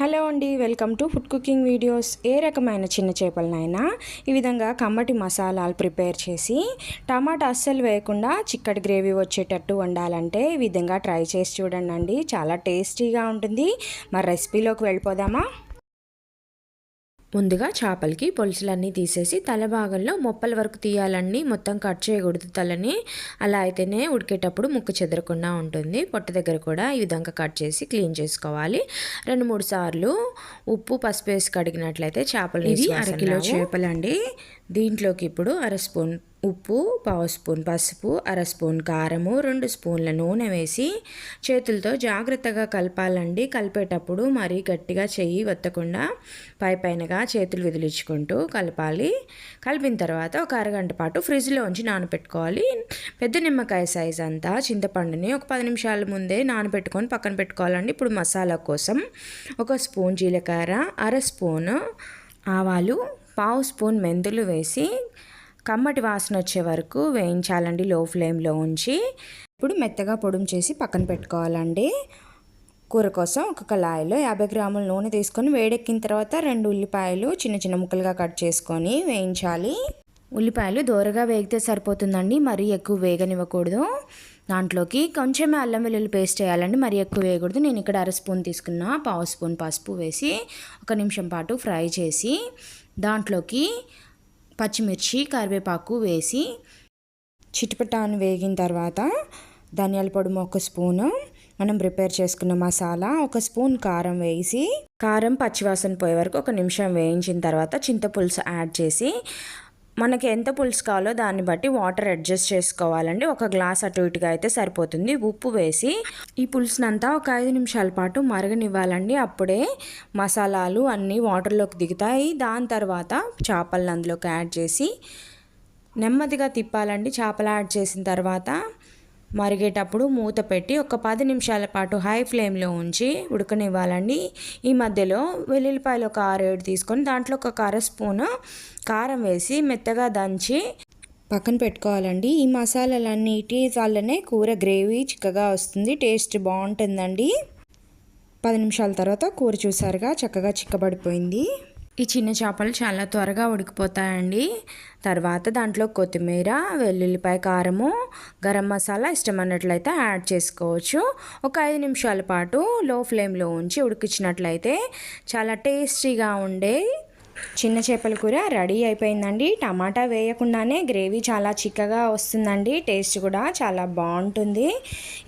Hello అండి welcome to food cooking videos. ఏ రకమైన చిన్న చేపలనైనా ఈ విధంగా కమ్మటి మసాలాలు ప్రిపేర్ చేసి టమాటా అస్సలు వేయకుండా చిక్కటి గ్రేవీ వచ్చేటట్టు వండాలంటే ఈ విధంగా ట్రై చేసి చూడండి చాలా టేస్టీగా ఉంటుంది. మరి రెసిపీలోకి వెళ్ళిపోదామా? ముందుగా చేపలకి పొలుసులన్నీ తీసేసి తల భాగంలో మొప్పల వరకు తీయాలండి మొత్తం కట్ చేయకూడదు తలని. అలా అయితేనే ఉడికేటప్పుడు ముక్క చెదరకుండా ఉంటుంది. పొట్ట దగ్గర కూడా ఈ విధంగా కట్ చేసి క్లీన్ చేసుకోవాలి. రెండు మూడు సార్లు ఉప్పు పసుపు వేసి కడిగినట్లయితే చేపలు అరకిలో చేపలండి. దీంట్లోకి ఇప్పుడు అర స్పూన్ ఉప్పు పావు స్పూన్ పసుపు అర స్పూన్ కారము రెండు స్పూన్ల నూనె వేసి చేతులతో జాగ్రత్తగా కలపాలండి. కలిపేటప్పుడు మరీ గట్టిగా చెయ్యి వత్తకుండా పై పైనగా చేతులు విదిలించుకుంటూ కలపాలి. కలిపిన తర్వాత ఒక అరగంట పాటు ఫ్రిడ్జ్లో ఉంచి నానబెట్టుకోవాలి పెద్ద నిమ్మకాయ సైజ్ అంతా చింతపండుని ఒక పది నిమిషాల ముందే నానబెట్టుకొని పక్కన పెట్టుకోవాలండి. ఇప్పుడు మసాలా కోసం ఒక స్పూన్ జీలకర్ర అర స్పూన్ ఆవాలు పావు స్పూన్ మెంతులు వేసి కమ్మటి వాసన వచ్చే వరకు వేయించాలండి లో ఫ్లేమ్లో ఉంచి. ఇప్పుడు మెత్తగా పొడుము చేసి పక్కన పెట్టుకోవాలండి. కూర కోసం ఒక కళాయిలో యాభై గ్రాముల నూనె తీసుకొని వేడెక్కిన తర్వాత రెండు ఉల్లిపాయలు చిన్న చిన్న ముక్కలుగా కట్ చేసుకొని వేయించాలి. ఉల్లిపాయలు దోరగా వేగితే సరిపోతుందండి మరీ ఎక్కువ వేగనివ్వకూడదు. దాంట్లోకి కొంచెమే అల్లం వెల్లుల్లి పేస్ట్ వేయాలండి మరి ఎక్కువ వేయకూడదు. నేను ఇక్కడ అర స్పూన్ తీసుకున్న పావు స్పూన్ పసుపు వేసి ఒక నిమిషం పాటు ఫ్రై చేసి దాంట్లోకి పచ్చిమిర్చి కరివేపాకు వేసి చిటిపటాను వేగిన తర్వాత ధనియాల పొడి ఒక స్పూను మనం ప్రిపేర్ చేసుకున్న మసాలా ఒక స్పూన్ కారం వేసి కారం పచ్చివాసన పోయే వరకు ఒక నిమిషం వేయించిన తర్వాత చింతపులుసు యాడ్ చేసి మనకి ఎంత పులుసు కావాలో దాన్ని బట్టి వాటర్ అడ్జస్ట్ చేసుకోవాలండి. ఒక గ్లాస్ అటు ఇటుగా అయితే సరిపోతుంది. ఉప్పు వేసి ఈ పులుసునంతా ఒక ఐదు నిమిషాల పాటు మరగనివ్వాలండి. అప్పుడే మసాలాలు అన్నీ వాటర్లోకి దిగుతాయి. దాని తర్వాత చేపలను అందులోకి యాడ్ చేసి నెమ్మదిగా తిప్పాలండి. చేపలు యాడ్ చేసిన తర్వాత మరిగేటప్పుడు మూత పెట్టి ఒక పది నిమిషాల పాటు హై ఫ్లేమ్లో ఉంచి ఉడకనివ్వాలండి. ఈ మధ్యలో వెల్లుల్లిపాయలు ఒక ఆరేడు తీసుకొని దాంట్లో ఒక కర స్పూను కారం వేసి మెత్తగా దంచి పక్కన పెట్టుకోవాలండి. ఈ మసాలాలన్నిటి వల్లనే కూర గ్రేవీ చిక్కగా వస్తుంది టేస్ట్ బాగుంటుందండి. పది నిమిషాల తర్వాత కూర చూసారుగా చక్కగా చిక్కబడిపోయింది. ఈ చిన్న చేపలు చాలా త్వరగా ఉడికిపోతాయండి. తర్వాత దాంట్లో కొత్తిమీర వెల్లుల్లిపాయ కారము గరం మసాలా ఇష్టమన్నట్లయితే యాడ్ చేసుకోవచ్చు. ఒక ఐదు నిమిషాల పాటు లో ఫ్లేమ్లో ఉంచి ఉడికించినట్లయితే చాలా టేస్టీగా ఉండే చిన్న చేపల కూర రెడీ అయిపోయిందండి. టమాటా వేయకుండానే గ్రేవీ చాలా చిక్కగా వస్తుందండి. టేస్ట్ కూడా చాలా బాగుంటుంది.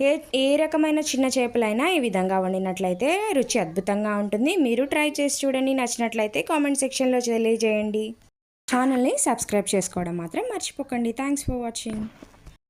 ఏ ఏ రకమైన చిన్న చేపలైనా ఈ విధంగా వండినట్లయితే రుచి అద్భుతంగా ఉంటుంది. మీరు ట్రై చేసి చూడండి. నచ్చినట్లయితే కామెంట్ సెక్షన్లో తెలియజేయండి. ఛానల్ని సబ్స్క్రైబ్ చేసుకోవడం మాత్రం మర్చిపోకండి. Thanks for watching.